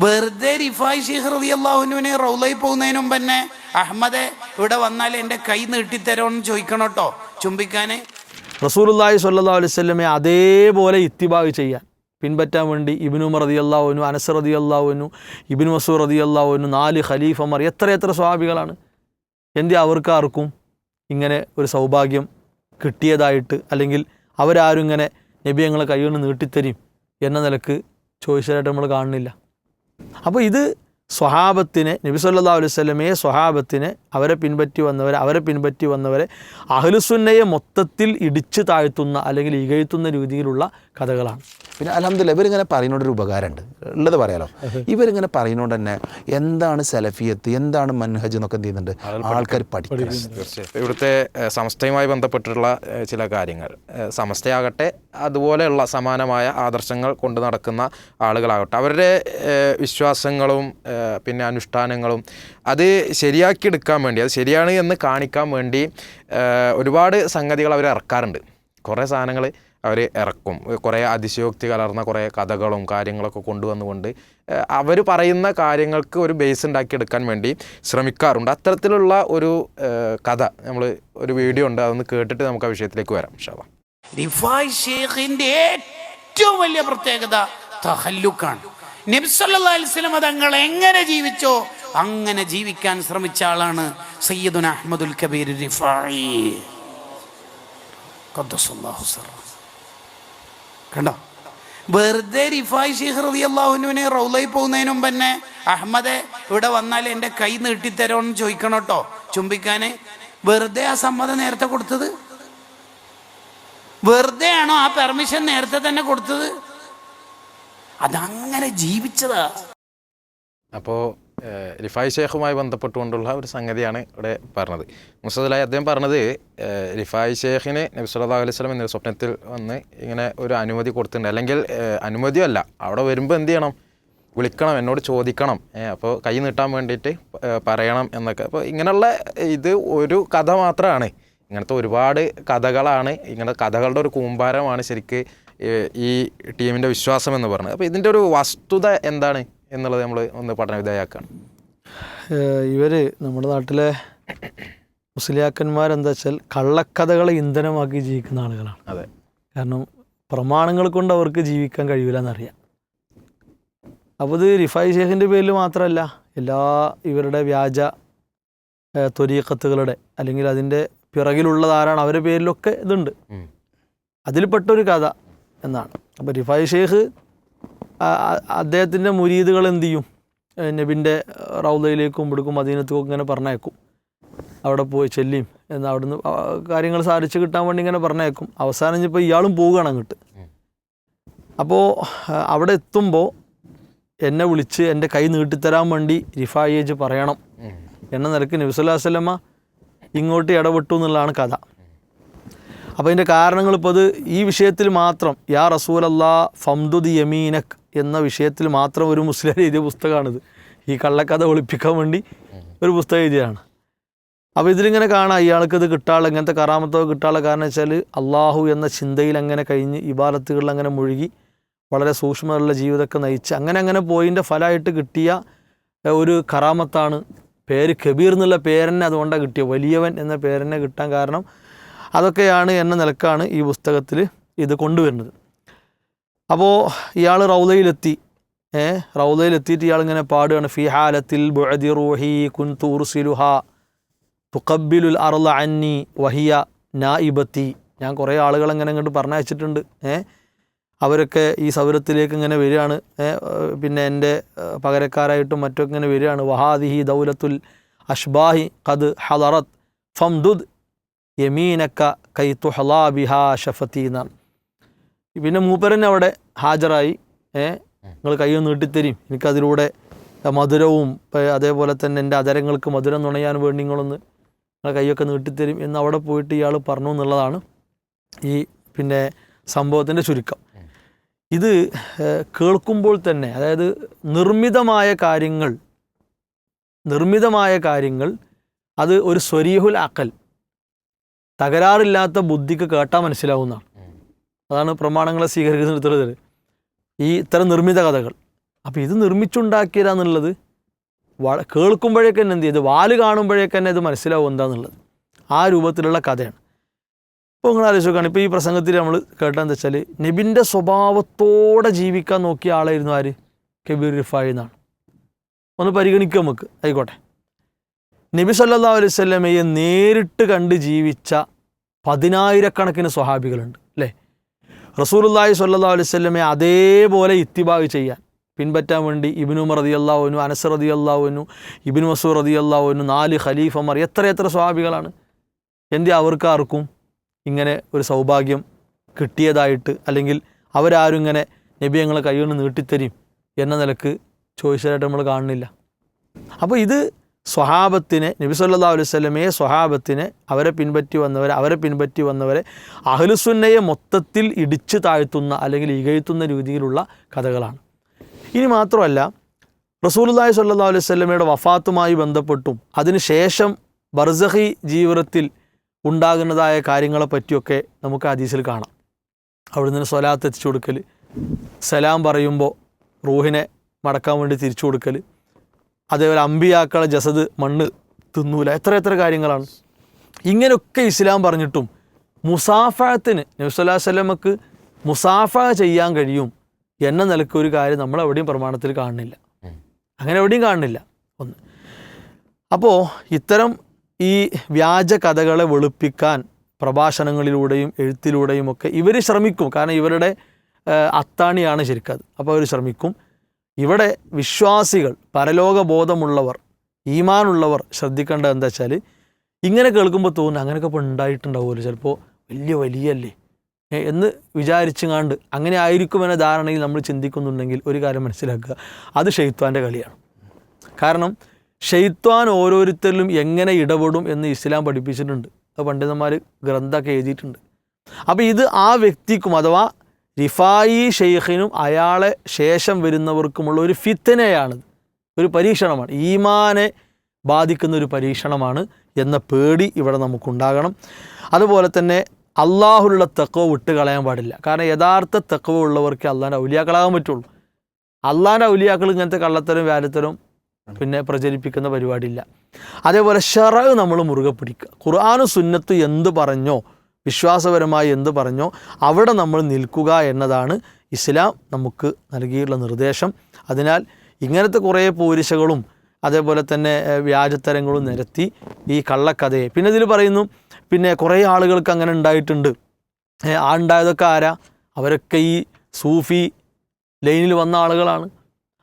വെറുതെ റിഫായ് ഷെയ്ഖ് റതി അള്ളാഹുനുവിനെ റൗലയിൽ പോകുന്നതിന് മുമ്പ് തന്നെ അഹമ്മദെ ഇവിടെ വന്നാൽ എന്റെ കൈ നീട്ടിത്തരോന്ന് ചോദിക്കണം കേട്ടോ. ചുംബിക്കാന്. റസൂലുല്ലാഹി സ്വല്ലല്ലാഹു അലൈഹി വസല്ലമയെ അതേപോലെ ഇത്തിബാഗ് ചെയ്യാൻ. പിൻപറ്റാൻ വേണ്ടി ഇബിനു റതി അള്ളാഹുനു അനസ് റതി അള്ളാഹുനു ഇബിൻ മസൂർ റതി അള്ളാഹുനു നാല് ഖലീഫമാർ എത്ര എത്ര സ്വാഭികളാണ് എന്തി അവർക്കാർക്കും ഇങ്ങനെ ഒരു സൗഭാഗ്യം കിട്ടിയതായിട്ട് അല്ലെങ്കിൽ അവരാരും ഇങ്ങനെ നബി ഞങ്ങളെ കൈകൊണ്ട് നീട്ടിത്തരും എന്ന നിലയ്ക്ക് ചോദിച്ചതായിട്ട് നമ്മൾ കാണുന്നില്ല. അപ്പോൾ ഇത് സ്വഹാബത്തിനെ നബി സല്ലല്ലാഹു അലൈഹി വസല്ലമയെ സ്വഹാബത്തിനെ അവരെ പിൻപറ്റി വന്നവരെ അവരെ പിൻപറ്റി വന്നവരെ അഹ്ലുസുന്നയെ മൊത്തത്തിൽ ഇടിച്ചു താഴ്ത്തുന്ന അല്ലെങ്കിൽ ഇകഴ്ത്തുന്ന രീതിയിലുള്ള കഥകളാണ്. പിന്നെ അലഹമില്ല ഇവരിങ്ങനെ പറയുന്നോണ്ടൊരു ഉപകാരമുണ്ട്. ഉള്ളത് പറയാലോ. ഇവരിങ്ങനെ പറയുന്നോണ്ട് തന്നെ എന്താണ് സെലഫിയത്ത് എന്താണ് മൻഹജ് എന്നൊക്കെ എന്ത് ചെയ്യുന്നുണ്ട്? ആൾക്കാർ പഠിക്കുന്നത് തീർച്ചയായും. ഇവിടുത്തെ സമസ്തയുമായി ബന്ധപ്പെട്ടിട്ടുള്ള ചില കാര്യങ്ങൾ. സമസ്തയാകട്ടെ അതുപോലെയുള്ള സമാനമായ ആദർശങ്ങൾ കൊണ്ട് നടക്കുന്ന ആളുകളാകട്ടെ അവരുടെ വിശ്വാസങ്ങളും പിന്നെ അനുഷ്ഠാനങ്ങളും അത് ശരിയാക്കിയെടുക്കാൻ വേണ്ടി അത് ശരിയാണ് എന്ന് കാണിക്കാൻ വേണ്ടി ഒരുപാട് സംഗതികൾ അവർ ഇറക്കാറുണ്ട്. കുറേ സാധനങ്ങൾ അവർ ഇറക്കും. കുറേ അതിശയോക്തി കലർന്ന കുറേ കഥകളും കാര്യങ്ങളൊക്കെ കൊണ്ടുവന്നുകൊണ്ട് അവർ പറയുന്ന കാര്യങ്ങൾക്ക് ഒരു ബേസ് ഉണ്ടാക്കിയെടുക്കാൻ വേണ്ടി ശ്രമിക്കാറുണ്ട്. അത്തരത്തിലുള്ള ഒരു കഥ നമ്മൾ ഒരു വീഡിയോ ഉണ്ട് അതൊന്ന് കേട്ടിട്ട് നമുക്ക് ആ വിഷയത്തിലേക്ക് വരാം റിഫായ് ഏറ്റവും വലിയ പ്രത്യേകത തഹല്ലുക്കാണ്. നബ്സല്ലാസ്ലം തങ്ങൾ എങ്ങനെ ജീവിച്ചോ അങ്ങനെ ജീവിക്കാൻ ശ്രമിച്ച ആളാണ് സയ്യിദുൻ അഹമ്മദുൽ കബീർ റിഫായി. കണ്ടോ? വെറുതെ റിഫായ് ഷെയ്ഖ് റതി അള്ളാഹുനുവിനെ റൗലയിൽ പോകുന്നതിന് മുമ്പ് തന്നെ അഹമ്മദെ ഇവിടെ വന്നാൽ എന്റെ കൈ നീട്ടിത്തരുമെന്ന് ചോദിക്കണം കേട്ടോ ചുംബിക്കാന്. വെറുതെ ആ സമ്മതം നേരത്തെ കൊടുത്തത്? വെറുതെ ആണോ ആ പെർമിഷൻ നേരത്തെ തന്നെ കൊടുത്തത്? അതങ്ങനെ ജീവിച്ചതാ. അപ്പോൾ റിഫായ് ഷേഖുമായി ബന്ധപ്പെട്ടുകൊണ്ടുള്ള ഒരു സംഗതിയാണ് ഇവിടെ പറഞ്ഞത്. മുസ്തലായി അദ്ദേഹം പറഞ്ഞത് റിഫായ് ഷേഖിന് നബി അലൈഹി സ്വലം എന്നൊരു സ്വപ്നത്തിൽ വന്ന് ഇങ്ങനെ ഒരു അനുമതി കൊടുത്തിട്ടുണ്ട്. അല്ലെങ്കിൽ അനുമതിയല്ല അവിടെ വരുമ്പോൾ എന്ത് ചെയ്യണം? വിളിക്കണം എന്നോട് ചോദിക്കണം. അപ്പോൾ കൈ നീട്ടാൻ വേണ്ടിയിട്ട് പറയണം എന്നൊക്കെ. അപ്പോൾ ഇങ്ങനെയുള്ള ഇത് ഒരു കഥ മാത്രമാണ്. ഇങ്ങനത്തെ ഒരുപാട് കഥകളാണ്. ഇങ്ങനത്തെ കഥകളുടെ ഒരു കൂമ്പാരമാണ് ശരിക്ക് ഈ ടീമിന്റെ വിശ്വാസം എന്ന് പറഞ്ഞത് അപ്പോൾ ഇതിന്റെ ഒരു വസ്തുത എന്താണ്? എന്നുള്ളത് നമ്മൾ ഒന്ന് പഠന വിധേയമാക്കുകയാണ് ഇവർ നമ്മുടെ നാട്ടിലെ മുസ്ലിയാക്കന്മാരെന്താ വെച്ചാൽ കള്ളക്കഥകളെ ഇന്ധനമാക്കി ജീവിക്കുന്ന ആളുകളാണ്. അതെ. കാരണം പ്രമാണങ്ങൾ കൊണ്ട് അവർക്ക് ജീവിക്കാൻ കഴിയില്ല എന്നറിയാം അപ്പോൾ ഇത് റിഫായ് ഷേഖിന്റെ പേരിൽ മാത്രമല്ല എല്ലാ ഇവരുടെ വ്യാജ ത്വരീക്കത്തുകളുടെ അല്ലെങ്കിൽ അതിന്റെ പിറകിലുള്ളതാരാണ് അവരുടെ പേരിലൊക്കെ ഇതുണ്ട്. അതിൽപ്പെട്ടൊരു കഥ എന്നാണ്. അപ്പോൾ റിഫായ് ഷേഖ് അദ്ദേഹത്തിന്റെ മുരീദുകൾ എന്ത് ചെയ്യും? നബിന്റെ റൗദയിലേക്കും കൊടുക്കും മദീനത്തേക്കും ഇങ്ങനെ പറഞ്ഞേക്കും അവിടെ പോയി ചെല്ലിയും എന്ന് അവിടുന്ന് കാര്യങ്ങൾ സാധിച്ചു കിട്ടാൻ വേണ്ടി ഇങ്ങനെ പറഞ്ഞേക്കും അവസാനം ഇപ്പോൾ ഇയാളും പോവുകയാണ് അങ്ങോട്ട്. അപ്പോൾ അവിടെ എത്തുമ്പോൾ എന്നെ വിളിച്ച് എന്റെ കൈ നീട്ടിത്തരാൻ വേണ്ടി റിഫായേജ് പറയണം. എന്ന നിലയ്ക്ക് നബിസുല്ലാ ഇങ്ങോട്ട് ഇടപെട്ടു എന്നുള്ളതാണ് കഥ. അപ്പോൾ അതിന്റെ കാരണങ്ങൾ ഇപ്പോൾ അത് ഈ വിഷയത്തിൽ മാത്രം യാ റസൂലല്ലാ ഫംദുദ് യമീനക് എന്ന വിഷയത്തിൽ മാത്രം ഒരു മുസ്ലിം എഴുതിയ പുസ്തകമാണിത്. ഈ കള്ളക്കഥ ഒളിപ്പിക്കാൻ വേണ്ടി ഒരു പുസ്തകം എഴുതിയതാണ്. അപ്പോൾ ഇതിലിങ്ങനെ കാണാം ഇയാൾക്ക് ഇത് കിട്ടാനുള്ള ഇങ്ങനത്തെ കറാമത്തോ കിട്ടാനുള്ള കാരണം വെച്ചാൽ അള്ളാഹു എന്ന ചിന്തയിൽ അങ്ങനെ കഴിഞ്ഞ് ഇബാദത്തുകളിൽ അങ്ങനെ മുഴുകി വളരെ സൂക്ഷ്മതയുള്ള ജീവിതമൊക്കെ നയിച്ച് അങ്ങനെ അങ്ങനെ പോയിന്റെ ഫലമായിട്ട് കിട്ടിയ ഒരു കറാമത്താണ്. പേര് കബീർ എന്നുള്ള പേരെന്നെ അതുകൊണ്ടാണ് കിട്ടിയത്. വലിയവൻ എന്ന പേരെന്നെ കിട്ടാൻ കാരണം അതൊക്കെയാണ് എന്ന നിലക്കാണ് ഈ പുസ്തകത്തിൽ ഇത് കൊണ്ടുവരുന്നത്. അപ്പോൾ ഇയാൾ റൗലയിലെത്തി. ഏ റൗലയിലെത്തിയിട്ട് ഇയാൾ ഇങ്ങനെ പാടുകയാണ്. ഫി ഹാലത്തിൽ ബുഅദി റൂഹി കുൻതു തുക്കബിലുൽ അറുല അന്നി വഹിയ നായിബത്തി ഞാൻ കുറേ ആളുകൾ അങ്ങനെ ഇങ്ങോട്ട് പറഞ്ഞയച്ചിട്ടുണ്ട്. ഏ അവരൊക്കെ ഈ സൗരത്തിലേക്ക് ഇങ്ങനെ വരികയാണ്. പിന്നെ എന്റെ പകരക്കാരായിട്ടും മറ്റൊക്കെ ഇങ്ങനെ വരികയാണ്. വഹാദിഹി ദൗലത്തുൽ അഷ്ബാഹി ഖദ് ഹലറത് ഫംദുദ് യമീനക്ക കൈത്തു ഷഫത്തി എന്നാണ്. പിന്നെ മൂപ്പരൻ അവിടെ ഹാജരായി. ഏഹ് നിങ്ങൾ കൈ ഒന്ന് നീട്ടിത്തരും. എനിക്കതിലൂടെ മധുരവും അതേപോലെ തന്നെ എന്റെ അതരങ്ങൾക്ക് മധുരം നുണയാൻ വേണ്ടി നിങ്ങളൊന്ന് നിങ്ങളെ കൈയൊക്കെ നീട്ടിത്തരും എന്ന് അവിടെ പോയിട്ട് ഇയാൾ പറഞ്ഞു എന്നുള്ളതാണ് ഈ പിന്നെ സംഭവത്തിന്റെ ചുരുക്കം. ഇത് കേൾക്കുമ്പോൾ തന്നെ അതായത് നിർമ്മിതമായ കാര്യങ്ങൾ നിർമ്മിതമായ കാര്യങ്ങൾ അത് ഒരു സ്വരീഹുൽ അക്കൽ തകരാറില്ലാത്ത ബുദ്ധിക്ക് കേട്ടാൽ മനസ്സിലാവുന്നതാണ്. അതാണ് പ്രമാണങ്ങളെ സ്വീകരിക്കുന്ന ഇത്തരത്തിൽ ഈ ഇത്തരം നിർമ്മിത കഥകൾ. അപ്പോൾ ഇത് നിർമ്മിച്ചുണ്ടാക്കിയതാന്നുള്ളത് വ കേൾക്കുമ്പോഴേക്ക് തന്നെ എന്ത് ചെയ്ത് വാൽ കാണുമ്പോഴേക്ക് തന്നെ ഇത് മനസ്സിലാവും എന്താണെന്നുള്ളത് ആ രൂപത്തിലുള്ള കഥയാണ്. ഇപ്പോൾ നിങ്ങൾ ആലോചിക്കുകയാണ് ഇപ്പോൾ ഈ പ്രസംഗത്തിൽ നമ്മൾ കേട്ടതെന്ന് വെച്ചാൽ നബിന്റെ സ്വഭാവത്തോടെ ജീവിക്കാൻ നോക്കിയ ആളായിരുന്നു ആര്? കബീർ റിഫായി എന്നാണ്. ഒന്ന് പരിഗണിക്കുക നമുക്ക്. ആയിക്കോട്ടെ. നബി സല്ലാ അലൈവല്ലമയെ നേരിട്ട് കണ്ട് ജീവിച്ച പതിനായിരക്കണക്കിന് സ്വഹാബികളുണ്ട്. റസൂലുല്ലാഹി അലൈഹി സ്വല്ലമയെ അതേപോലെ ഇത്തിബാഗ് ചെയ്യാൻ. പിൻപറ്റാൻ വേണ്ടി ഇബിനു റതി അള്ളാഹുനു അനസ് റതി അള്ളാഹുനു ഇബിൻ മസൂർ റതി അള്ളാഹുനു നാല് ഖലീഫമാർ എത്ര എത്ര സ്വഹാബികളാണ്. എന്തി അവർക്കാർക്കും ഇങ്ങനെ ഒരു സൗഭാഗ്യം കിട്ടിയതായിട്ട് അല്ലെങ്കിൽ അവരാരും ഇങ്ങനെ നബി ഞങ്ങളെ കൈകൊണ്ട് നീട്ടിത്തരും എന്ന നിലയ്ക്ക് ചോദിച്ചതായിട്ട് നമ്മൾ കാണുന്നില്ല. അപ്പോൾ ഇത് സ്വഹാബത്തിനെ നബി സല്ലാ അലൈഹി സ്വലമയെ സ്വഹാബത്തിനെ അവരെ പിൻപറ്റി വന്നവരെ അവരെ പിൻപറ്റി വന്നവരെ അഹ്ലുസുന്നയെ മൊത്തത്തിൽ ഇടിച്ചു താഴ്ത്തുന്ന അല്ലെങ്കിൽ ഇകഴ്ത്തുന്ന രീതിയിലുള്ള കഥകളാണ്. ഇനി മാത്രമല്ല റസൂലുല്ലാഹി സല്ലാ അലൈഹി സ്വലമയുടെ വഫാത്തുമായി ബന്ധപ്പെട്ടും അതിനുശേഷം ബർസഹി ജീവിതത്തിൽ ഉണ്ടാകുന്നതായ കാര്യങ്ങളെ പറ്റിയൊക്കെ നമുക്ക് ഹദീസിൽ കാണാം. അവിടെ നിന്ന് സ്വലാത്ത് എത്തിച്ചു കൊടുക്കൽ സലാം പറയുമ്പോൾ റൂഹിനെ മടക്കാൻ വേണ്ടി തിരിച്ചു കൊടുക്കൽ അതേപോലെ അമ്പിയാക്കളെ ജസദ് മണ്ണ് തിന്നൂല. എത്ര എത്ര കാര്യങ്ങളാണ്. ഇങ്ങനെയൊക്കെ ഇസ്ലാം പറഞ്ഞിട്ടും മുസാഫത്തിന് നബ്സല്ലാ വല്ലമക്ക് മുസാഫ ചെയ്യാൻ കഴിയും എന്ന നിലയ്ക്ക് ഒരു കാര്യം നമ്മൾ എവിടെയും പ്രമാണത്തിൽ കാണുന്നില്ല. അങ്ങനെ എവിടെയും കാണുന്നില്ല. ഒന്ന്. അപ്പോൾ ഇത്തരം ഈ വ്യാജ കഥകളെ വെളുപ്പിക്കാൻ പ്രഭാഷണങ്ങളിലൂടെയും എഴുത്തിലൂടെയും ഒക്കെ ഇവർ ശ്രമിക്കും. കാരണം ഇവരുടെ അത്താണിയാണ് ശരിക്കത്. അപ്പോൾ അവർ ശ്രമിക്കും. ഇവിടെ വിശ്വാസികൾ പരലോകബോധമുള്ളവർ ഈമാനുള്ളവർ ശ്രദ്ധിക്കേണ്ടത് എന്താ വെച്ചാൽ ഇങ്ങനെ കേൾക്കുമ്പോൾ തോന്നുന്നു അങ്ങനെയൊക്കെ ഇപ്പോൾ ഉണ്ടായിട്ടുണ്ടാവുമല്ലോ. ചിലപ്പോൾ വലിയ വലിയല്ലേ? എന്ന് വിചാരിച്ചുങ്ങാണ്ട് അങ്ങനെ ആയിരിക്കും എന്ന ധാരണയിൽ നമ്മൾ ചിന്തിക്കുന്നുണ്ടെങ്കിൽ ഒരു കാര്യം മനസ്സിലാക്കുക. അത് ഷെയ്ത്വാന്റെ കളിയാണ്. കാരണം ഷെയ്ത്വാൻ ഓരോരുത്തരിലും എങ്ങനെ ഇടപെടും എന്ന് ഇസ്ലാം പഠിപ്പിച്ചിട്ടുണ്ട്. അത് പണ്ഡിതന്മാർ ഗ്രന്ഥമൊക്കെ എഴുതിയിട്ടുണ്ട്. അപ്പോൾ ഇത് ആ വ്യക്തിക്കും അഥവാ റിഫായി ഷെയ്ഖിനും അയാളെ ശേഷം വരുന്നവർക്കുമുള്ള ഒരു ഫിത്തനയാണിത് ഒരു പരീക്ഷണമാണ്. ഈമാനെ ബാധിക്കുന്ന ഒരു പരീക്ഷണമാണ് എന്ന പേടി ഇവിടെ നമുക്കുണ്ടാകണം. അതുപോലെ തന്നെ അള്ളാഹുള്ള തെക്കവ് വിട്ട് കളയാൻ പാടില്ല. കാരണം യഥാർത്ഥ തെക്കവ് ഉള്ളവർക്ക് അള്ളാന്റെ ഔലിയാക്കളാകാൻ പറ്റുള്ളൂ. അള്ളാന്റെ ഔലിയാക്കൾ ഇങ്ങനത്തെ കള്ളത്തരം വ്യാലത്തരം പിന്നെ പ്രചരിപ്പിക്കുന്ന പരിപാടിയില്ല. അതേപോലെ ഷെറവ് നമ്മൾ മുറുകെ പിടിക്കുക. ഖുർആാനും സുന്നത്ത് എന്ത് പറഞ്ഞോ വിശ്വാസപരമായി എന്ത് പറഞ്ഞോ അവിടെ നമ്മൾ നിൽക്കുക എന്നതാണ് ഇസ്ലാം നമുക്ക് നൽകിയിട്ടുള്ള നിർദ്ദേശം. അതിനാൽ ഇങ്ങനത്തെ കുറേ പോരിശകളും അതേപോലെ തന്നെ വ്യാജത്തരങ്ങളും നിരത്തി ഈ കള്ളക്കഥയെ. പിന്നെ ഇതിൽ പറയുന്നു പിന്നെ കുറേ ആളുകൾക്ക് അങ്ങനെ ഉണ്ടായിട്ടുണ്ട്. ആ ഉണ്ടായതൊക്കെ ആരാ? അവരൊക്കെ ഈ സൂഫി ലൈനിൽ വന്ന ആളുകളാണ്.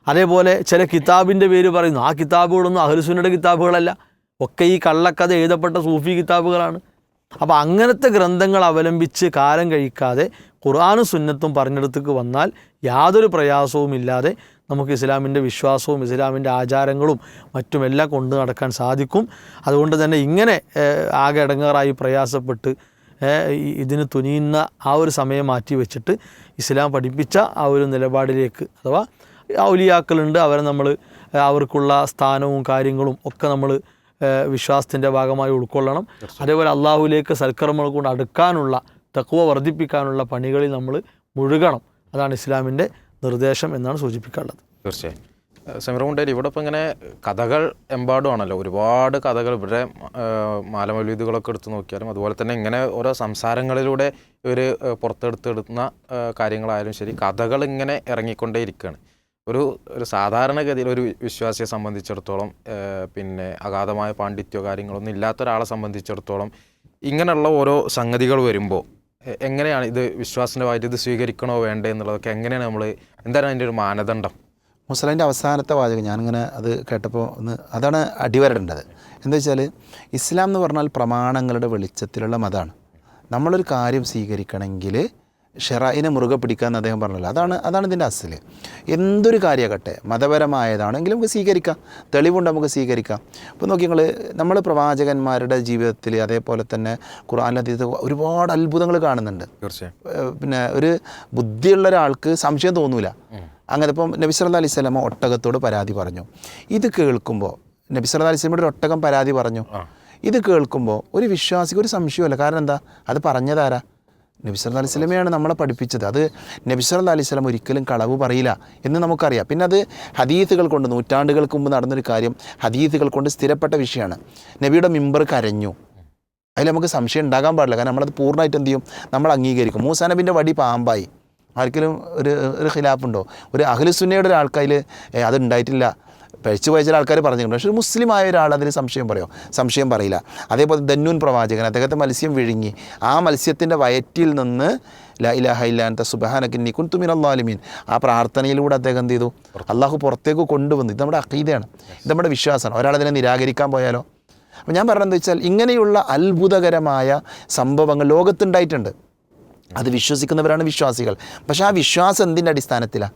അതേപോലെ ചില കിതാബിന്റെ പേര് പറയുന്നു ആ കിതാബുകളൊന്നും അഹ്ലുസുന്നയുടെ കിതാബുകളല്ല. ഒക്കെ ഈ കള്ളക്കഥ എഴുതപ്പെട്ട സൂഫി കിതാബുകളാണ്. അപ്പോൾ അങ്ങനത്തെ ഗ്രന്ഥങ്ങൾ അവലംബിച്ച് കാലം കഴിക്കാതെ ഖുർആാനും സുന്നത്തും പറഞ്ഞെടുത്തേക്ക് വന്നാൽ യാതൊരു പ്രയാസവും ഇല്ലാതെ നമുക്ക് ഇസ്ലാമിന്റെ വിശ്വാസവും ഇസ്ലാമിന്റെ ആചാരങ്ങളും മറ്റുമെല്ലാം കൊണ്ടു നടക്കാൻ സാധിക്കും. അതുകൊണ്ട് തന്നെ ഇങ്ങനെ ആകെ ഇടങ്ങാറായി പ്രയാസപ്പെട്ട് ഇതിന് തുനിയുന്ന ആ ഒരു സമയം മാറ്റി വെച്ചിട്ട് ഇസ്ലാം പഠിപ്പിച്ച ആ ഒരു നിലപാടിലേക്ക് അഥവാ ഔലിയാക്കളുണ്ട് അവരെ നമ്മൾ അവർക്കുള്ള സ്ഥാനവും കാര്യങ്ങളും ഒക്കെ നമ്മൾ വിശ്വാസത്തിന്റെ ഭാഗമായി ഉൾക്കൊള്ളണം. അതേപോലെ അള്ളാഹുലേക്ക് സൽക്കർമ്മങ്ങൾ കൊണ്ട് അടുക്കാനുള്ള തക്കുവ വർദ്ധിപ്പിക്കാനുള്ള പണികളിൽ നമ്മൾ മുഴുകണം. അതാണ് ഇസ്ലാമിന്റെ നിർദ്ദേശം എന്നാണ് സൂചിപ്പിക്കാനുള്ളത്. തീർച്ചയായും. സമീർ മുണ്ടേരി ഇവിടെ ഇപ്പം ഇങ്ങനെ കഥകൾ എമ്പാടുമാണല്ലോ. ഒരുപാട് കഥകൾ ഇവിടെ മാലമൗലീദുകളൊക്കെ എടുത്ത് നോക്കിയാലും അതുപോലെ തന്നെ ഇങ്ങനെ ഓരോ സംസാരങ്ങളിലൂടെ ഇവർ പുറത്തെടുത്തെടുക്കുന്ന കാര്യങ്ങളായാലും ശരി കഥകൾ ഇങ്ങനെ ഇറങ്ങിക്കൊണ്ടേ ഇരിക്കുകയാണ് ഒരു ഒരു സാധാരണഗതിയിൽ ഒരു വിശ്വാസിയെ സംബന്ധിച്ചിടത്തോളം പിന്നെ അഗാധമായ പാണ്ഡിത്യോ കാര്യങ്ങളൊന്നും ഇല്ലാത്ത ഒരാളെ സംബന്ധിച്ചിടത്തോളം ഇങ്ങനെയുള്ള ഓരോ സംഗതികൾ വരുമ്പോൾ എങ്ങനെയാണ് ഇത് വിശ്വാസിന്റെ ഇത് സ്വീകരിക്കണോ വേണ്ടേ എന്നുള്ളതൊക്കെ എങ്ങനെയാണ് നമ്മൾ എന്താണ് അതിന്റെ ഒരു മാനദണ്ഡം? മുസ്ലിന്റെ അവസാനത്തെ വാചകം ഞാനിങ്ങനെ അത് കേട്ടപ്പോൾ ഒന്ന് അതാണ് അടിവരേണ്ടത് എന്താ വെച്ചാൽ ഇസ്ലാം എന്ന് പറഞ്ഞാൽ പ്രമാണങ്ങളുടെ വെളിച്ചത്തിലുള്ള മതമാണ് നമ്മളൊരു കാര്യം സ്വീകരിക്കണമെങ്കിൽ ഷെറായിനെ മുറുകെ പിടിക്കാമെന്ന് അദ്ദേഹം പറഞ്ഞല്ലോ. അതാണ് അതാണ് ഇതിന്റെ അസൽ. എന്തൊരു കാര്യമാകട്ടെ മതപരമായതാണെങ്കിലും നമുക്ക് സ്വീകരിക്കാം. തെളിവുണ്ട് നമുക്ക് സ്വീകരിക്കാം. ഇപ്പോൾ നോക്കി നിങ്ങൾ നമ്മൾ പ്രവാചകന്മാരുടെ ജീവിതത്തിൽ അതേപോലെ തന്നെ ഖുർആാനതീത ഒരുപാട് അത്ഭുതങ്ങൾ കാണുന്നുണ്ട്. തീർച്ചയായും. പിന്നെ ഒരു ബുദ്ധിയുള്ള ഒരാൾക്ക് സംശയം തോന്നൂല. അങ്ങനെ ഇപ്പം നബി സല്ലല്ലാഹു അലൈഹി സ്വലമ ഒട്ടകത്തോട് പരാതി പറഞ്ഞു. ഇത് കേൾക്കുമ്പോൾ നബി സല്ലല്ലാഹു അലൈഹി സ്വലമയുടെ ഒരു ഒട്ടകം പരാതി പറഞ്ഞു. ഇത് കേൾക്കുമ്പോൾ ഒരു വിശ്വാസിക്ക് ഒരു സംശയമല്ല കാരണം എന്താ? അത് പറഞ്ഞതാരാ? നബി സല്ലല്ലാഹു അലൈഹി സ്വലമയാണ് നമ്മളെ പഠിപ്പിച്ചത്. അത് നബി സല്ലല്ലാഹു അലൈഹി സ്വലം ഒരിക്കലും കളവ് പറയില്ല എന്ന് നമുക്കറിയാം. പിന്നെ അത് ഹദീസുകൾ കൊണ്ട് നൂറ്റാണ്ടുകൾക്ക് മുമ്പ് നടന്നൊരു കാര്യം ഹദീസുകൾ കൊണ്ട് സ്ഥിരപ്പെട്ട വിഷയമാണ്. നബിയുടെ മിമ്പർ കരഞ്ഞു. അതിൽ നമുക്ക് സംശയം ഉണ്ടാകാൻ പാടില്ല. കാരണം നമ്മളത് പൂർണമായിട്ട് എന്ത് ചെയ്യും? നമ്മൾ അംഗീകരിക്കും. മൂസാ നബിന്റെ വടി പാമ്പായി. ആർക്കെങ്കിലും ഒരു ഒരു ഖിലാഫുണ്ടോ? ഒരു അഖിലുസുന്നയുടെ ഒരാൾക്കതിൽ അത് ഉണ്ടായിട്ടില്ല. പഴിച്ചു പോയ ചില ആൾക്കാർ പറഞ്ഞിട്ടുണ്ട്. പക്ഷേ ഒരു മുസ്ലിം ആയ ഒരാൾ അതിൽ സംശയം പറയോ? സംശയം പറയില്ല. അതേപോലെ ദന്നൂൻ പ്രവാചകൻ അദ്ദേഹത്തെ മത്സ്യം വിഴുങ്ങി. ആ മത്സ്യത്തിന്റെ വയറ്റിൽ നിന്ന് ലാ ഇലാഹ ഇല്ലാത്ത സുബഹാനക്കിന്നി കുൻതുമിൻ അള്ളാലിമീൻ ആ പ്രാർത്ഥനയിലൂടെ അദ്ദേഹം എന്ത് ചെയ്തു? അള്ളാഹു പുറത്തേക്ക് കൊണ്ടുവന്നു. ഇത് നമ്മുടെ അക്കീതയാണ് ഇത് നമ്മുടെ വിശ്വാസമാണ്. ഒരാളതിനെ നിരാകരിക്കാൻ പോയാലോ? അപ്പോൾ ഞാൻ പറഞ്ഞതെന്ന് വെച്ചാൽ ഇങ്ങനെയുള്ള അത്ഭുതകരമായ സംഭവങ്ങൾ ലോകത്തുണ്ടായിട്ടുണ്ട്. അത് വിശ്വസിക്കുന്നവരാണ് വിശ്വാസികൾ. പക്ഷേ ആ വിശ്വാസം എന്തിന്റെ അടിസ്ഥാനത്തിലാണ്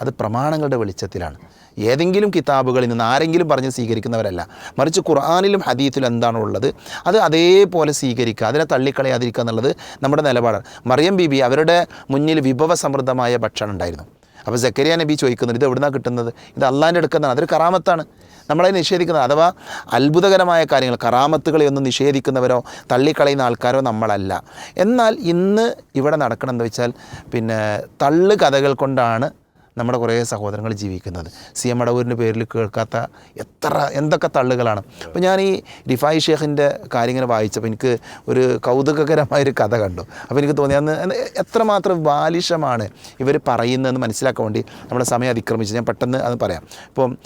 അത് പ്രമാണങ്ങളുടെ വെളിച്ചത്തിലാണ്. ഏതെങ്കിലും കിതാബുകളിൽ നിന്ന് ആരെങ്കിലും പറഞ്ഞ് സ്വീകരിക്കുന്നവരല്ല. മറിച്ച് ഖുർആാനിലും ഹദീത്തിലും എന്താണോ ഉള്ളത്? അത് അതേപോലെ സ്വീകരിക്കുക അതിനെ തള്ളിക്കളയാതിരിക്കുക എന്നുള്ളത് നമ്മുടെ നിലപാടാണ്. മറിയം ബീബി അവരുടെ മുന്നിൽ വിഭവ സമൃദ്ധമായ ഭക്ഷണം ഉണ്ടായിരുന്നു. അപ്പോൾ സക്കരിയ നബി ചോദിക്കുന്നത് ഇത് എവിടുന്നാണ് കിട്ടുന്നത്? ഇത് അള്ളാന്റെ എടുക്കുന്നതാണ് അതൊരു കറാമത്താണ്. നമ്മളെ നിഷേധിക്കുന്നത് അഥവാ അത്ഭുതകരമായ കാര്യങ്ങൾ കറാമത്തുകളെ ഒന്നും നിഷേധിക്കുന്നവരോ തള്ളിക്കളയുന്ന ആൾക്കാരോ നമ്മളല്ല. എന്നാൽ ഇന്ന് ഇവിടെ നടക്കണമെന്ന് വെച്ചാൽ പിന്നെ തള്ളു കഥകൾ കൊണ്ടാണ് നമ്മുടെ കുറേ സഹോദരങ്ങൾ ജീവിക്കുന്നത്. സി എം അടവൂരിന്റെ പേരിൽ കേൾക്കാത്ത എത്ര എന്തൊക്കെ തള്ളുകളാണ്. അപ്പോൾ ഞാൻ ഈ റിഫായി ഷേഖിന്റെ കാര്യം വായിച്ചപ്പോൾ എനിക്ക് ഒരു കൗതുകകരമായൊരു കഥ കണ്ടു. അപ്പോൾ എനിക്ക് തോന്നി അന്ന് എത്രമാത്രം ബാലിഷമാണ് ഇവർ പറയുന്നതെന്ന് മനസ്സിലാക്കാൻ വേണ്ടി നമ്മുടെ സമയം അതിക്രമിച്ചു. ഞാൻ പെട്ടെന്ന് അത് പറയാം. ഇപ്പം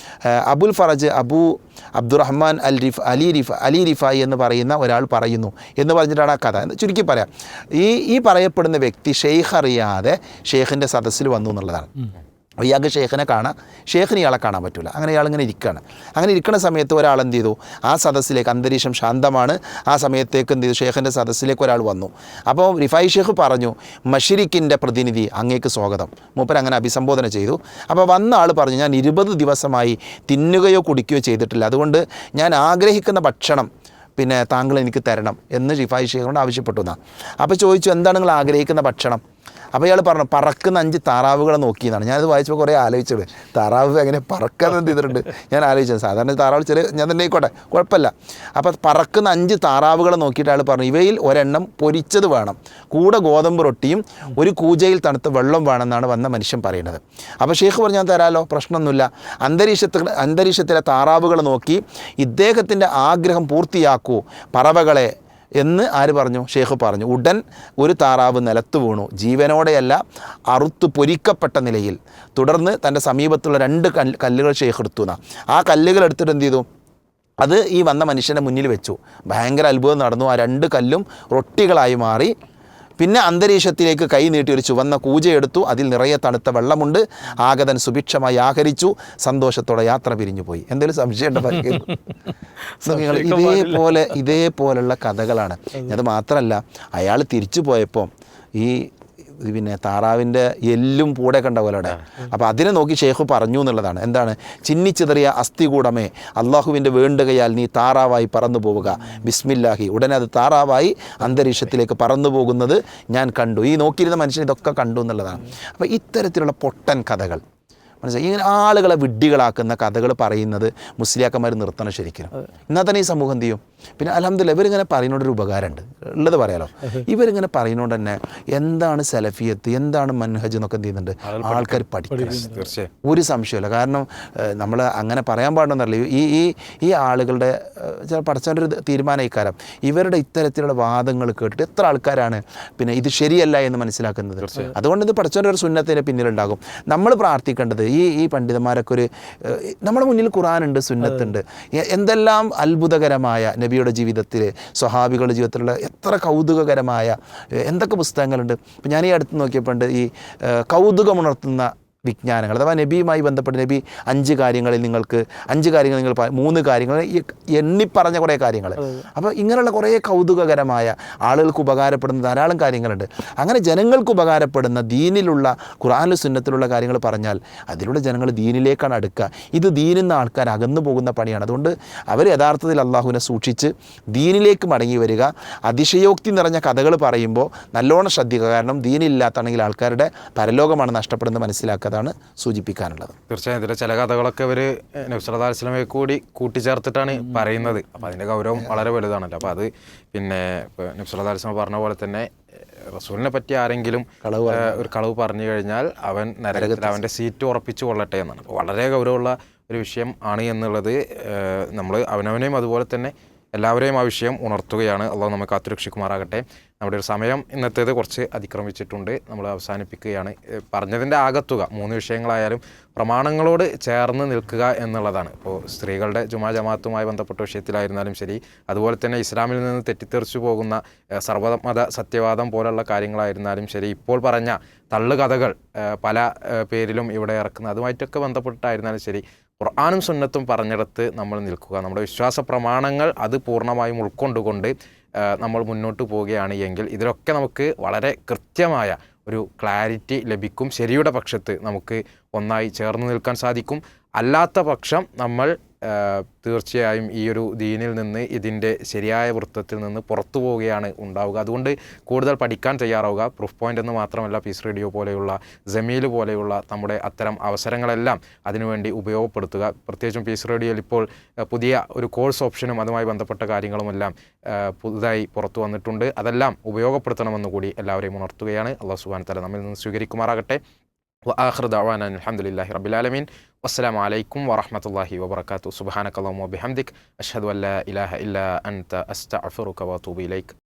Abul Faraj Abu Abdurrahman al Rif Ali Rif Ali Rifai എന്ന് പറയുന്ന ഒരാൾ പറയുന്നു എന്ന് പറഞ്ഞിട്ടാണ് ആ കഥ. ചുരുക്കി പറയാം. ഈ ഈ പറയപ്പെടുന്ന വ്യക്തി ഷെയ്ഖ് അറിയാതെ ഷെയ്ഖിന്റെ സദസ്സിൽ വന്നു എന്നുള്ളതാണ്. ഇയാൾക്ക് ഷേഖിനെ കാണാം ഷേഖിന് ഇയാളെ കാണാൻ പറ്റില്ല അങ്ങനെ ഇയാൾ ഇങ്ങനെ ഇരിക്കുകയാണ് അങ്ങനെ ഇരിക്കുന്ന സമയത്ത് ഒരാൾ എന്ത് ചെയ്തു? ആ സദസ്സിലേക്ക് അന്തരീക്ഷം ശാന്തമാണ്. ആ സമയത്തേക്ക് എന്ത് ചെയ്തു? ഷേഖിന്റെ സദസ്സിലേക്ക് ഒരാൾ വന്നു. അപ്പോൾ റിഫായി ഷേഖ് പറഞ്ഞു മഷിരിക്കിന്റെ പ്രതിനിധി അങ്ങേക്ക് സ്വാഗതം. മൂപ്പർ അങ്ങനെ അഭിസംബോധന ചെയ്തു. അപ്പോൾ വന്ന ആൾ പറഞ്ഞു ഞാൻ ഇരുപത് ദിവസമായി തിന്നുകയോ കുടിക്കുകയോ ചെയ്തിട്ടില്ല. അതുകൊണ്ട് ഞാൻ ആഗ്രഹിക്കുന്ന ഭക്ഷണം പിന്നെ താങ്കൾ എനിക്ക് തരണം. എന്ന് റിഫായി ഷേഖിനോട് ആവശ്യപ്പെട്ടു എന്നാണ് അപ്പോൾ ചോദിച്ചു എന്താണ് നിങ്ങൾ ആഗ്രഹിക്കുന്ന ഭക്ഷണം? അപ്പോൾ ഇയാൾ പറഞ്ഞു പറക്കുന്ന അഞ്ച് താറാവുകളെ നോക്കി എന്നാണ് ഞാനത് വായിച്ചപ്പോൾ കുറേ ആലോചിച്ചത് താറാവ് എങ്ങനെ എന്ത് ചെയ്തിട്ടുണ്ട്? ഞാൻ ആലോചിച്ചത് സാധാരണ താറാവ് ചെറിയ ഞാൻ തന്നെ ആയിക്കോട്ടെ കുഴപ്പമില്ല. അപ്പോൾ പറക്കുന്ന അഞ്ച് താറാവുകളെ നോക്കിയിട്ട് അയാൾ പറഞ്ഞു ഇവയിൽ ഒരെണ്ണം പൊരിച്ചത് വേണം. കൂടെ ഗോതമ്പ് റൊട്ടിയും ഒരു കൂജയിൽ തണുത്ത വെള്ളം വേണമെന്നാണ് വന്ന മനുഷ്യൻ പറയുന്നത്. അപ്പോൾ ഷേഖ് പറഞ്ഞു ഞാൻ തരാലോ പ്രശ്നമൊന്നുമില്ല. അന്തരീക്ഷത്തിൽ അന്തരീക്ഷത്തിലെ താറാവുകളെ നോക്കി ഇദ്ദേഹത്തിന്റെ ആഗ്രഹം പൂർത്തിയാക്കൂ പറവകളെ എന്ന് ആര് പറഞ്ഞു? ഷേഖ് പറഞ്ഞു. ഉടൻ ഒരു താറാവ് നിലത്ത് വീണു. ജീവനോടെയല്ല അറുത്തു പൊരിക്കപ്പെട്ട നിലയിൽ. തുടർന്ന് തന്റെ സമീപത്തുള്ള രണ്ട് കല്ലുകൾ ഷേഖ് എടുത്തു ആ കല്ലുകൾ എടുത്തിട്ട് എന്ത് ചെയ്തു? അത് ഈ വന്ന മനുഷ്യന്റെ മുന്നിൽ വെച്ചു. ഭയങ്കര അത്ഭുതം നടന്നു. ആ രണ്ട് കല്ലും റൊട്ടികളായി മാറി. പിന്നെ അന്തരീക്ഷത്തിലേക്ക് കൈ നീട്ടി ഒരു ചുവന്ന കൂജയെടുത്തു അതിൽ നിറയെ തണുത്ത വെള്ളമുണ്ട്. ആഗതൻ സുഭിക്ഷമായി ആഹരിച്ചു. സന്തോഷത്തോടെ യാത്ര പിരിഞ്ഞു പോയി. എന്തെങ്കിലും സംശയം നിങ്ങൾ ഇതേപോലെ ഇതേപോലുള്ള കഥകളാണ്. അത് മാത്രമല്ല അയാൾ തിരിച്ചു പോയപ്പോൾ ഈ പിന്നെ താറാവിന്റെ എല്ലും പൂടെ കണ്ട പോലെയുടെ. അപ്പോൾ അതിനെ നോക്കി ഷേഖ് പറഞ്ഞു എന്നുള്ളതാണ്. എന്താണ്? ചിന്നിച്ചിതറിയ അസ്ഥി കൂടമേ അള്ളാഹുവിന്റെ വേണ്ടുകയാൽ നീ താറാവായി പറന്നു പോവുക. ബിസ്മില്ലാഹി. ഉടനെ അത് താറാവായി അന്തരീക്ഷത്തിലേക്ക് പറന്നു പോകുന്നത് ഞാൻ കണ്ടു. ഈ നോക്കിയിരുന്ന മനുഷ്യൻ ഇതൊക്കെ കണ്ടു എന്നുള്ളതാണ്. അപ്പോൾ ഇത്തരത്തിലുള്ള പൊട്ടൻ കഥകൾ. മനസ്സിലായി? ഇങ്ങനെ ആളുകളെ വിഡ്ഢികളാക്കുന്ന കഥകൾ പറയുന്നത് മുസ്ലിയാക്കന്മാർ നിർത്തണം ശരിക്കും. എന്നാൽ തന്നെ ഈ സമൂഹം എന്ത് ചെയ്യും? പിന്നെ അലഹമില്ല ഇവരിങ്ങനെ പറയുന്നോണ്ടൊരു ഉപകാരമുണ്ട്. ഉള്ളത് പറയാലോ. ഇവരിങ്ങനെ പറയുന്നോണ്ട് തന്നെ എന്താണ് സെലഫിയത്ത് എന്താണ് മൻഹജ് എന്നൊക്കെ എന്ത് ചെയ്യുന്നുണ്ട്? ആൾക്കാർ പഠിക്കും തീർച്ചയായും. ഒരു സംശയമില്ല കാരണം നമ്മൾ അങ്ങനെ പറയാൻ പാടുന്നറിയില്ല ഈ ഈ ഈ ആളുകളുടെ ചില പഠിച്ചവന്റെ ഒരു തീരുമാനം ഇക്കാരം. ഇവരുടെ ഇത്തരത്തിലുള്ള വാദങ്ങൾ കേട്ടിട്ട് എത്ര ആൾക്കാരാണ് പിന്നെ ഇത് ശരിയല്ല എന്ന് മനസ്സിലാക്കുന്നത്? അതുകൊണ്ട് ഇത് പഠിച്ചവന്റെ ഒരു സുന്നത്തിന്റെ പിന്നിലുണ്ടാകും. നമ്മൾ പ്രാർത്ഥിക്കേണ്ടത് ഈ ഈ പണ്ഡിതന്മാരൊക്കെ ഒരു നമ്മുടെ മുന്നിൽ ഖുറാനുണ്ട് സുന്നത്തുണ്ട്. എന്തെല്ലാം അത്ഭുതകരമായ നബിയുടെ ജീവിതത്തിൽ സ്വഹാബികളുടെ ജീവിതത്തിലുള്ള എത്ര കൗതുകകരമായ എന്തൊക്കെ പുസ്തകങ്ങളുണ്ട്? ഇപ്പം ഞാൻ ഈ അടുത്ത് നോക്കിയപ്പോണ്ട് ഈ കൗതുകമുണർത്തുന്ന വിജ്ഞാനങ്ങൾ അഥവാ നബിയുമായി ബന്ധപ്പെട്ട് നബി അഞ്ച് കാര്യങ്ങളിൽ നിങ്ങൾക്ക് അഞ്ച് കാര്യങ്ങൾ നിങ്ങൾ മൂന്ന് കാര്യങ്ങൾ എണ്ണിപ്പറഞ്ഞ കുറേ കാര്യങ്ങൾ. അപ്പോൾ ഇങ്ങനെയുള്ള കുറേ കൗതുകകരമായ ആളുകൾക്ക് ഉപകാരപ്പെടുന്ന ധാരാളം കാര്യങ്ങളുണ്ട്. അങ്ങനെ ജനങ്ങൾക്ക് ഉപകാരപ്പെടുന്ന ദീനിലുള്ള ഖുറാനിൽ സുന്നത്തിലുള്ള കാര്യങ്ങൾ പറഞ്ഞാൽ അതിലൂടെ ജനങ്ങൾ ദീനിലേക്കാണ് അടുക്കുക. ഇത് ദീനിന്ന് ആൾക്കാർ അകന്നു പോകുന്ന പണിയാണ്. അതുകൊണ്ട് അവർ യഥാർത്ഥത്തിൽ അള്ളാഹുവിനെ സൂക്ഷിച്ച് ദീനിലേക്ക് മടങ്ങി വരിക. അതിശയോക്തി നിറഞ്ഞ കഥകൾ പറയുമ്പോൾ നല്ലോണം ശ്രദ്ധിക്കുക. കാരണം ദീനില്ലാത്താണെങ്കിൽ ആൾക്കാരുടെ പരലോകമാണ് നഷ്ടപ്പെടുന്നത് മനസ്സിലാക്കുക എന്നുള്ളതാണ് സൂചിപ്പിക്കാനുള്ളത്. തീർച്ചയായും ഇതിലെ ചില കഥകളൊക്കെ അവർ നബ്സല്ലാ വസ്ലമയെ കൂടി കൂട്ടിച്ചേർത്തിട്ടാണ് പറയുന്നത്. അപ്പോൾ അതിന്റെ ഗൗരവം വളരെ വലുതാണല്ലോ. അപ്പോൾ അത് പിന്നെ ഇപ്പോൾ പറഞ്ഞ പോലെ തന്നെ റസൂലിനെ പറ്റി ആരെങ്കിലും കളവ് ഒരു കളവ് പറഞ്ഞു കഴിഞ്ഞാൽ അവൻ നരകത്തിൽ അവന്റെ സീറ്റ് ഉറപ്പിച്ചു കൊള്ളട്ടെ എന്നാണ്. വളരെ ഗൗരവമുള്ള ഒരു വിഷയം ആണ് എന്നുള്ളത് നമ്മൾ അവനവനെയും അതുപോലെ തന്നെ എല്ലാവരെയും ആ വിഷയം ഉണർത്തുകയാണ്. അള്ളാഹു നമ്മെ കാത്തുരക്ഷിക്കുമാറാകട്ടെ നമ്മുടെ ഒരു സമയം ഇന്നത്തേത് കുറച്ച് അതിക്രമിച്ചിട്ടുണ്ട്. നമ്മൾ അവസാനിപ്പിക്കുകയാണ്. പറഞ്ഞതിന്റെ ആകത്തുക മൂന്ന് വിഷയങ്ങളായാലും പ്രമാണങ്ങളോട് ചേർന്ന് നിൽക്കുക എന്നുള്ളതാണ്. ഇപ്പോൾ സ്ത്രീകളുടെ ജുമാ ജമാഅത്തുമായി ബന്ധപ്പെട്ട വിഷയത്തിലായിരുന്നാലും ശരി അതുപോലെ തന്നെ ഇസ്ലാമിൽ നിന്ന് തെറ്റിത്തെറിച്ചു പോകുന്ന സർവമത സത്യവാദം പോലുള്ള കാര്യങ്ങളായിരുന്നാലും ശരി ഇപ്പോൾ പറഞ്ഞ തള്ളുകഥകൾ പല പേരിലും ഇവിടെ ഇറക്കുന്ന അതുമായിട്ടൊക്കെ ബന്ധപ്പെട്ടിട്ടായിരുന്നാലും ശരി ഖുർആാനും സുന്നത്തും പറഞ്ഞെടുത്ത് നമ്മൾ നിൽക്കുക. നമ്മുടെ വിശ്വാസ പ്രമാണങ്ങൾ അത് പൂർണമായും ഉൾക്കൊണ്ടുകൊണ്ട് നമ്മൾ മുന്നോട്ട് പോവുകയാണ് എങ്കിൽ ഇതിലൊക്കെ നമുക്ക് വളരെ കൃത്യമായ ഒരു ക്ലാരിറ്റി ലഭിക്കും. ശരിയുടെ പക്ഷത്ത് നമുക്ക് ഒന്നായി ചേർന്ന് നിൽക്കാൻ സാധിക്കും. അല്ലാത്ത പക്ഷം നമ്മൾ തീർച്ചയായും ഈ ഒരു ദീനിൽ നിന്ന് ഇതിന്റെ ശരിയായ വൃത്തത്തിൽ നിന്ന് പുറത്തു പോവുകയാണ് ഉണ്ടാവുക. അതുകൊണ്ട് കൂടുതൽ പഠിക്കാൻ തയ്യാറാവുക. പ്രൂഫ് പോയിന്റ് എന്ന് മാത്രമല്ല പീസ് റേഡിയോ പോലെയുള്ള ജമീൽ പോലെയുള്ള നമ്മുടെ അത്തരം അവസരങ്ങളെല്ലാം അതിനുവേണ്ടി ഉപയോഗപ്പെടുത്തുക. പ്രത്യേകിച്ചും പീസ് റേഡിയോയിൽ ഇപ്പോൾ പുതിയ ഒരു കോഴ്സ് ഓപ്ഷനും അതുമായി ബന്ധപ്പെട്ട കാര്യങ്ങളുമെല്ലാം പുതുതായി പുറത്തു വന്നിട്ടുണ്ട്. അതെല്ലാം ഉപയോഗപ്പെടുത്തണമെന്ന് കൂടി എല്ലാവരെയും ഉണർത്തുകയാണ്. അള്ളാഹു സുബാൻ തല നമ്മിൽ നിന്ന് സ്വീകരിക്കുമാറാകട്ടെ. وآخر دعوانا أن الحمد لله رب العالمين. والسلام عليكم ورحمة الله وبركاته. سبحانك اللهم وبحمدك. أشهد أن لا إله إلا أنت. أستغفرك وأتوب إليك.